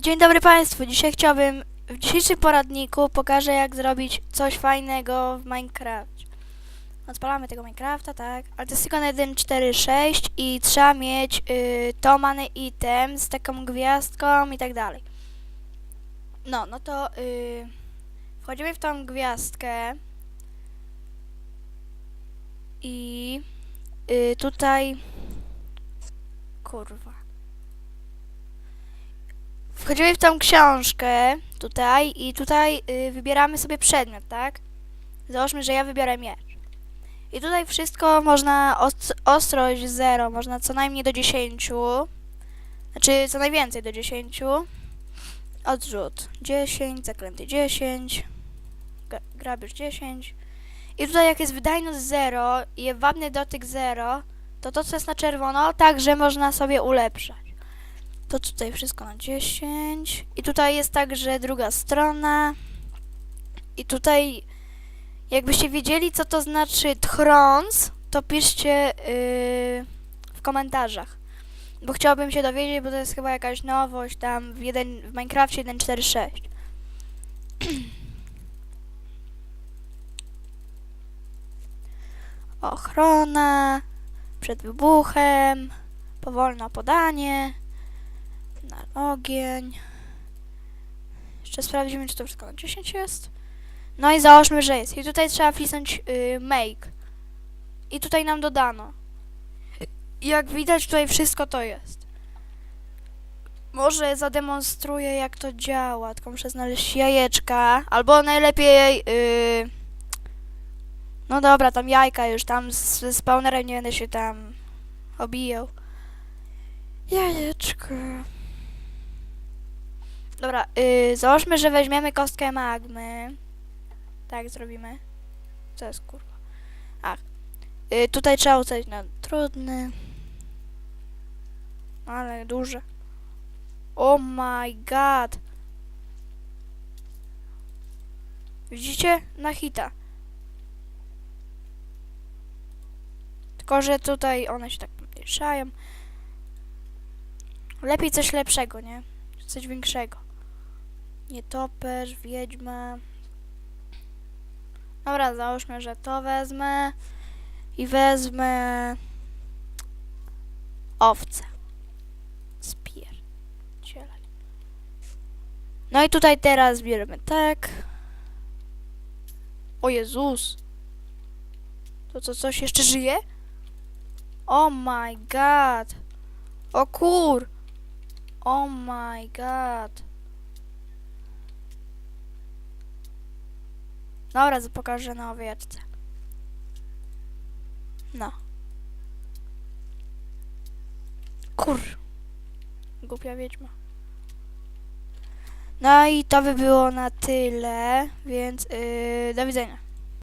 Dzień dobry Państwu. Dzisiaj chciałbym w dzisiejszym poradniku pokażę jak zrobić coś fajnego w Minecraft. Odpalamy tego Minecrafta, tak, ale to jest tylko na 1.4.6 i trzeba mieć y, to item z taką gwiazdką i tak dalej. No, no to y, wchodzimy w tą gwiazdkę i y, tutaj kurwa. Wchodzimy w tą książkę tutaj i tutaj y, wybieramy sobie przedmiot, tak? Załóżmy, że ja wybiorę miecz. I tutaj wszystko można os- ostrość 0, można co najmniej do 10. Znaczy co najwięcej do 10. Odrzut 10, zaklęty 10, gra- grabież 10. I tutaj jak jest wydajność 0 i jest wabny dotyk 0, to to co jest na czerwono także można sobie ulepszać. To tutaj wszystko na 10. I tutaj jest także druga strona. I tutaj, jakbyście wiedzieli, co to znaczy tchrons, to piszcie yy, w komentarzach. Bo chciałbym się dowiedzieć, bo to jest chyba jakaś nowość tam w, jeden, w Minecrafcie 1.4.6. Ochrona przed wybuchem, powolne podanie na ogień. Jeszcze sprawdzimy, czy to wszystko na 10 jest. No i załóżmy, że jest. I tutaj trzeba wcisnąć y, make. I tutaj nam dodano. Jak widać, tutaj wszystko to jest. Może zademonstruję, jak to działa. Tylko muszę znaleźć jajeczka. Albo najlepiej... Y, no dobra, tam jajka już. Tam z, z spawnerem nie będę się tam obijał. Jajeczko. Dobra, yy, załóżmy, że weźmiemy kostkę magmy. Tak zrobimy. Co jest kurwa? Ach. Yy, tutaj trzeba ustawić na trudny. Ale duże. Oh my god. Widzicie? Na hita. Tylko, że tutaj one się tak mieszają. Lepiej coś lepszego, nie? Coś większego. Nietoperz, wiedźma. Dobra, załóżmy, że to wezmę. I wezmę... Owce. Spierdzielaj. No i tutaj teraz bierzemy tak. O Jezus. To co, coś jeszcze żyje? Oh my god. O kur. Oh my god. Dobra, pokażę na owieczce. No. Kur. Głupia wiedźma. No i to by było na tyle, więc yy, do widzenia.